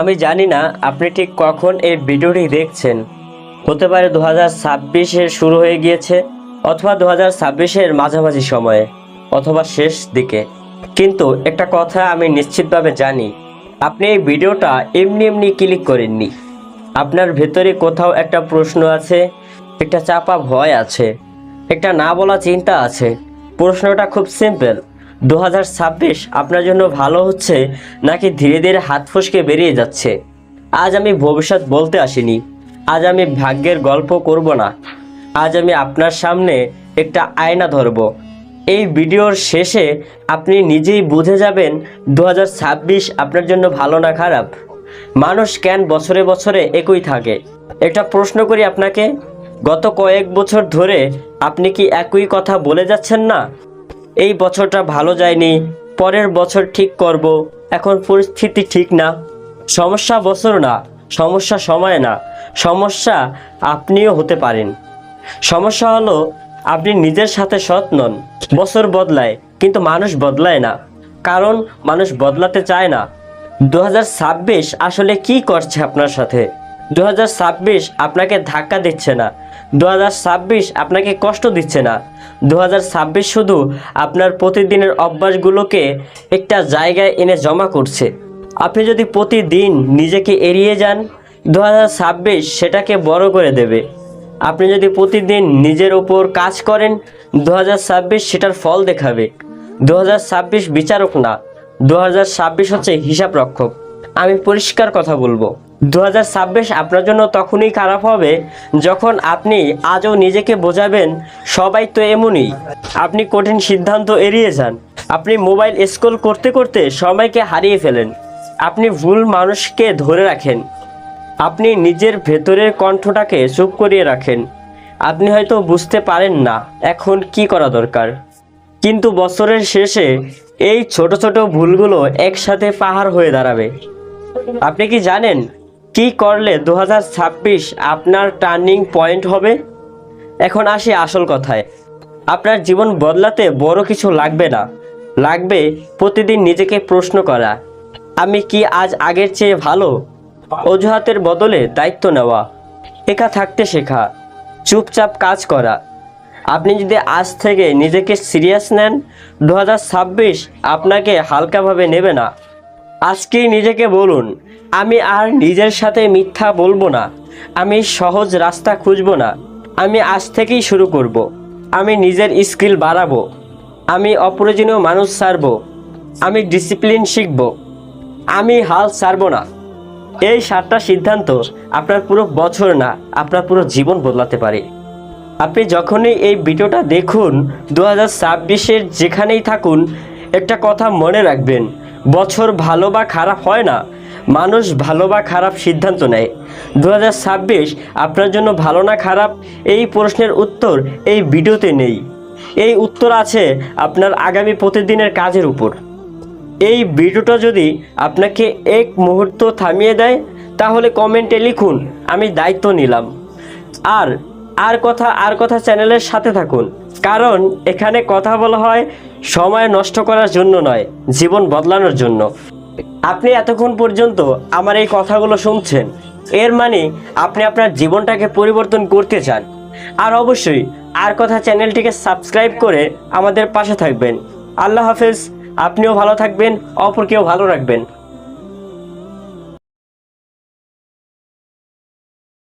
আমি জানি না আপনি ঠিক কখন এই ভিডিওটি দেখছেন। হতে পারে দু হাজার শুরু হয়ে গিয়েছে অথবা দু হাজার ছাব্বিশের মাঝামাঝি সময়ে অথবা শেষ দিকে। কিন্তু একটা কথা আমি নিশ্চিতভাবে জানি, আপনি এই ভিডিওটা এমনি এমনি ক্লিক করেননি। আপনার ভেতরে কোথাও একটা প্রশ্ন আছে, একটা চাপা ভয় আছে, একটা না বলা চিন্তা আছে। প্রশ্নটা খুব সিম্পল। দু হাজার ছাব্বিশ আপনার জন্য ভালো হচ্ছে নাকি ধীরে ধীরে হাত ফসকে বেরিয়ে যাচ্ছে? আজ আমি ভবিষ্যৎ বলতে আসিনি। আজ আমি ভাগ্যের গল্প করব না। আজ আমি আপনার সামনে একটা আয়না ধরব। এই ভিডিওর শেষে আপনি নিজেই বুঝে যাবেন দু হাজার ছাব্বিশ আপনার জন্য ভালো না খারাপ। মানুষ কেন বছরে বছরে একই থাকে? একটা প্রশ্ন করি আপনাকে। গত কয়েক বছর ধরে আপনি কি একই কথা বলে যাচ্ছেন না? এই বছরটা ভালো যায়নি, পরের বছর ঠিক করব, এখন পরিস্থিতি ঠিক না। সমস্যা বছর না, সমস্যা সময় না, সমস্যা আপনিও হতে পারেন। সমস্যা হলো আপনি নিজের সাথে সৎ নন, বছর বদলায়, কিন্তু মানুষ বদলায় না, কারণ মানুষ বদলাতে চায় না। দু হাজার ছাব্বিশ আসলে কি করছে আপনার সাথে? দু হাজার ছাব্বিশ আপনাকে ধাক্কা দিচ্ছে না দু হাজার ছাব্বিশ আপনাকে কষ্ট দিচ্ছে না। দু হাজার ছাব্বিশ শুধু আপনার প্রতিদিনের অভ্যাসগুলোকে একটা জায়গায় এনে জমা করছে। আপনি যদি প্রতিদিন নিজেকে এড়িয়ে যান দু হাজার ছাব্বিশ সেটাকে বড় করে দেবে। আপনি যদি প্রতিদিন নিজের ওপর কাজ করেন দু হাজার ছাব্বিশ সেটার ফল দেখাবে। দু হাজার ছাব্বিশ বিচারক না দু হাজার ছাব্বিশ হচ্ছে হিসাব রক্ষক আমি পরিষ্কার কথা বলব। দু হাজার ছাব্বিশ আপনার জন্য তখনই খারাপ হবে, যখন আপনি আজও নিজেকে বোঝাবেন, সবাই তো এমনই। আপনি কঠিন সিদ্ধান্ত এড়িয়ে যান। আপনি মোবাইল স্ক্রল করতে করতে সবাইকে হারিয়ে ফেলেন। আপনি ভুল মানুষকে ধরে রাখেন। আপনি নিজের ভেতরের কণ্ঠটাকে চুপ করিয়ে রাখেন। আপনি হয়তো বুঝতে পারেন না, এখন কি করা দরকার। কিন্তু বছরের শেষে এই ছোট ছোট ভুলগুলো একসাথে পাহাড় হয়ে দাঁড়াবে। আপনি কি জানেন কি করলে দু হাজার ছাব্বিশ আপনার টার্নিং পয়েন্ট হবে? এখন আসি আসল কথায়। আপনার জীবন বদলাতে বড় কিছু লাগবে না। লাগবে প্রতিদিন নিজেকে প্রশ্ন করা, আমি কি আজ আগের চেয়ে ভালো? অজুহাতের বদলে দায়িত্ব নেওয়া, একা থাকতে শেখা, চুপচাপ কাজ করা। আপনি যদি আজ থেকে নিজেকে সিরিয়াস নেন দু হাজার ছাব্বিশ আপনাকে হালকাভাবে নেবে না। আজকেই নিজেকে বলুন, আমি আর নিজের সাথে মিথ্যা বলব না, আমি সহজ রাস্তা খুঁজবো না, আমি আজ থেকেই শুরু করব। আমি নিজের স্কিল বাড়াবো, আমি অপ্রয়োজনীয় মানুষ ছাড়বো আমি ডিসিপ্লিন শিখব, আমি হাল ছাড়বো না এই সাতটা সিদ্ধান্ত আপনার পুরো বছর না, আপনার পুরো জীবন বদলাতে পারে আপনি যখনই এই ভিডিওটা দেখুন, দু হাজার যেখানেই থাকুন, একটা কথা মনে রাখবেন বছর ভালো বা খারাপ হয় না। মানুষ ভালো বা খারাপ সিদ্ধান্ত নেয়। দু হাজার ছাব্বিশ আপনার জন্য ভালো না খারাপ? এই প্রশ্নের উত্তর এই ভিডিওতে নেই। এই উত্তর আছে আপনার আগামী প্রতিদিনের কাজের উপর। এই ভিডিওটা যদি আপনাকে এক মুহূর্ত থামিয়ে দেয়, তাহলে কমেন্টে লিখুন, আমি দায়িত্ব নিলাম। আর আর কথা আর কথা চ্যানেলের সাথে থাকুন। কারণ এখানে কথা বলা হয় সময় নষ্ট করার জন্য নয়, জীবন বদলানোর জন্য। আপনি এতক্ষণ পর্যন্ত আমার এই কথাগুলো শুনছেন। এর মানে আপনি আপনার জীবনটাকে পরিবর্তন করতে চান। আর অবশ্যই আর কথা চ্যানেলটিকে সাবস্ক্রাইব করে আমাদের পাশে থাকবেন। আল্লাহ হাফেজ, আপনিও ভালো থাকবেন, অপরকেও ভালো রাখবেন।